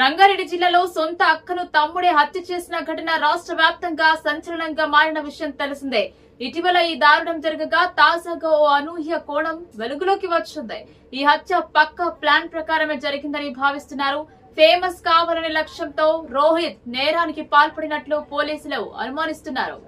రంగారెడ్డి జిల్లాలో సొంత అక్కను తమ్ముడే హత్య చేసిన ఘటన రాష్ట్ర వ్యాప్తంగా సంచలనంగా మారిన విషయం తెలిసిందే. ఇటీవల ఈ దారుణం జరగగా తాజాగా ఓ అనూహ్య కోణం వెలుగులోకి వచ్చింది. ఈ హత్య పక్క ప్లాన్ ప్రకారమే జరిగిందని భావిస్తున్నారు. ఫేమస్ కావాలనే లక్ష్యంతో రోహిత్ నేరానికి పాల్పడినట్లు పోలీసులు అనుమానిస్తున్నారు.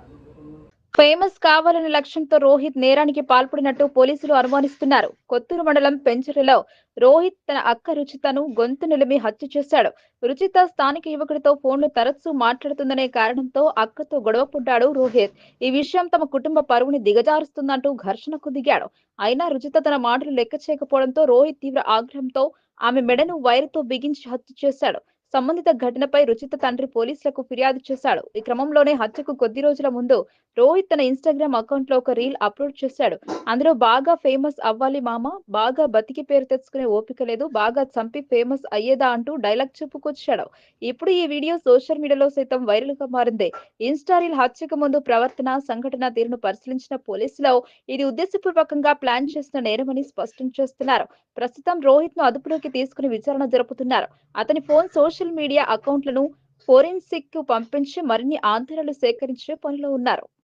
ఫేమస్ కావాలనే లక్ష్యంతో రోహిత్ నేరానికి పాల్పడినట్టు పోలీసులు అనుమానిస్తున్నారు. కొత్తూరు మండలం పెంచరిలో రోహిత్ తన అక్క రుచితను గొంతు నిలిమి హత్య చేశాడు. రుచిత స్థానిక యువకుడితో ఫోన్లు తరచూ మాట్లాడుతుందనే కారణంతో అక్కతో గొడవపడ్డాడు రోహిత్. ఈ విషయం తమ కుటుంబ పరువుని దిగజారుస్తుందంటూ ఘర్షణకు దిగాడు అయినా రుచిత తన మాటలు లెక్క చేయకపోవడంతో రోహిత్ తీవ్ర ఆగ్రహంతో ఆమె మెడను వైరుతో బిగించి హత్య చేశాడు. సంబంధిత ఘటనపై రుచిత తండ్రి పోలీసులకు ఫిర్యాదు చేశాడు. ఈ క్రమంలోనే హత్యకు కొద్ది రోజుల ముందు రోహిత్ తన ఇన్స్టాగ్రామ్ అకౌంట్లో ఒక రీల్ అప్లోడ్ చేశాడు. అందులో బాగా ఫేమస్ అవ్వాలి మామ బాగా బతికి పేరు తెచ్చుకునే ఓపిక లేదు బాగా చంపి ఫేమస్ అయ్యేదా అంటూ డైలాగ్ చెప్పుకొచ్చాడు. ఇప్పుడు ఈ వీడియో సోషల్ మీడియాలో సైతం వైరల్గా మారింది. ఇన్స్టా రీల్ హత్యకు ముందు ప్రవర్తన సంఘటన తీరును పరిశీలించిన పోలీసులు ఇది ఉద్దేశపూర్వకంగా ప్లాన్ చేసిన నేరమని స్పష్టం చేస్తున్నారు. ప్రస్తుతం రోహిత్ను అదుపులోకి తీసుకుని విచారణ జరుపుతున్నారు. అతని ఫోన్ సోషల్ మీడియా అకౌంట్లను ఫోరెన్సిక్కు పంపించి మరిన్ని ఆధారాలు సేకరించే పనిలో ఉన్నారు.